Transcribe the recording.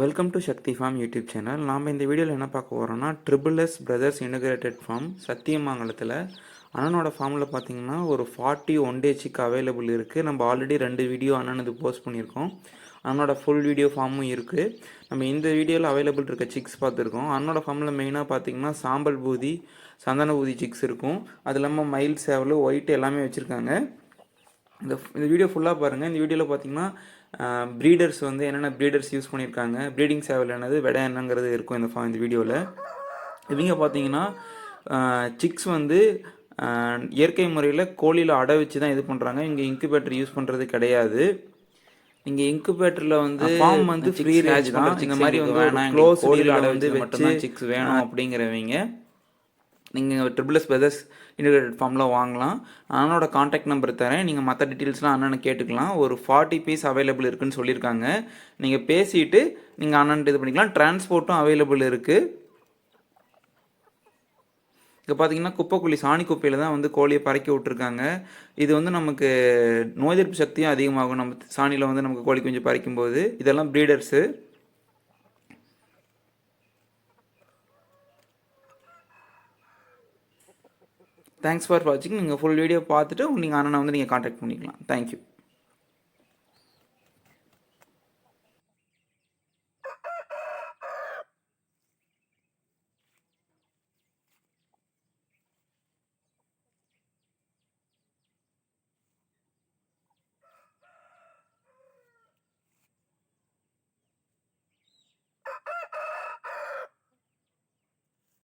Welcome to Sakthi farm YouTube channel நாம் இந்த வீடியோவில் என்ன பார்க்க போகிறோம்னா triple S brothers integrated farm சத்தியமங்கலத்தில் அண்ணனோட ஃபார்மில் பார்த்தீங்கன்னா ஒரு forty one day chick available இருக்குது நம்ம ஆல்ரெடி ரெண்டு வீடியோ அண்ணனுக்கு போஸ்ட் பண்ணியிருக்கோம். அண்ணனோட ஃபுல் வீடியோ ஃபார்மும் இருக்குது நம்ம இந்த வீடியோவில் அவைலபிள் இருக்க சிக்ஸ் பார்த்துருக்கோம். அண்ணனோட ஃபார்மில் மெயினாக பார்த்தீங்கன்னா சாம்பல் பூதி சந்தன பூதி சிக்ஸ் இருக்கும். அது இல்லாமல் மயில் சேவல் ஒயிட் எல்லாமே வச்சுருக்காங்க. இந்த இந்த வீடியோ ஃபுல்லாக பாருங்கள் இந்த வீடியோவில் பார்த்தீங்கன்னா ப்ரீடர்ஸ் வந்து என்னென்ன ப்ரீடர்ஸ் யூஸ் பண்ணியிருக்காங்க ப்ரீடிங் சேவல் என்னது விடை என்னங்கிறது இருக்கும் இந்த ஃபா இந்த வீடியோவில் இவங்க பார்த்தீங்கன்னா சிக்ஸ் வந்து இயற்கை முறையில் கோழியில் அடை வச்சு தான் இது பண்ணுறாங்க இங்கே இன்குபேட்டர் யூஸ் பண்ணுறது கிடையாது. இங்கே இன்குபேட்டரில் வந்து ஃபார்ம் வந்து ஃப்ரீ ரேஞ்ச் தான். இந்த மாதிரி வந்து க்ளோஸ் கோழியில் வந்து வச்சு சிக்ஸ் வேணும் அப்படிங்கிறவங்க. நீங்கள் ட்ரிபிள் எஸ் பிரதர்ஸ் இன்டிகிரேட்டட் ஃபார்மில் வாங்கலாம். அண்ணனோட காண்டாக்ட் நம்பர் தரேன். நீங்கள் மற்ற டீட்டெயில்ஸ்லாம் அண்ணனை கேட்டுக்கலாம். ஒரு ஃபார்ட்டி பீஸ் அவைலபிள் இருக்குன்னு சொல்லியிருக்காங்க. நீங்கள் பேசிட்டு நீங்கள் அண்ணன்ட்டு இது பண்ணிக்கலாம். டிரான்ஸ்போர்ட்டும் அவைலபிள் இருக்குது இப்போ பார்த்தீங்கன்னா குப்பைக்குழி சாணி குப்பையில் தான் வந்து கோழியை பறக்கி விட்ருக்காங்க இது வந்து நமக்கு நோய் எதிர்ப்பு சக்தியும் அதிகமாகும். நம்ம சாணியில் வந்து நமக்கு கோழி குஞ்சு பறிக்கும்போது. இதெல்லாம் ப்ரீடர்ஸு தேங்க்ஸ் ஃபார் வாட்சிங் நீங்கள் ஃபுல் வீடியோ பார்த்துட்டு நீங்கள் அண்ணனை வந்து நீங்கள் காண்டாக்ட் பண்ணிக்கலாம். தேங்க்யூ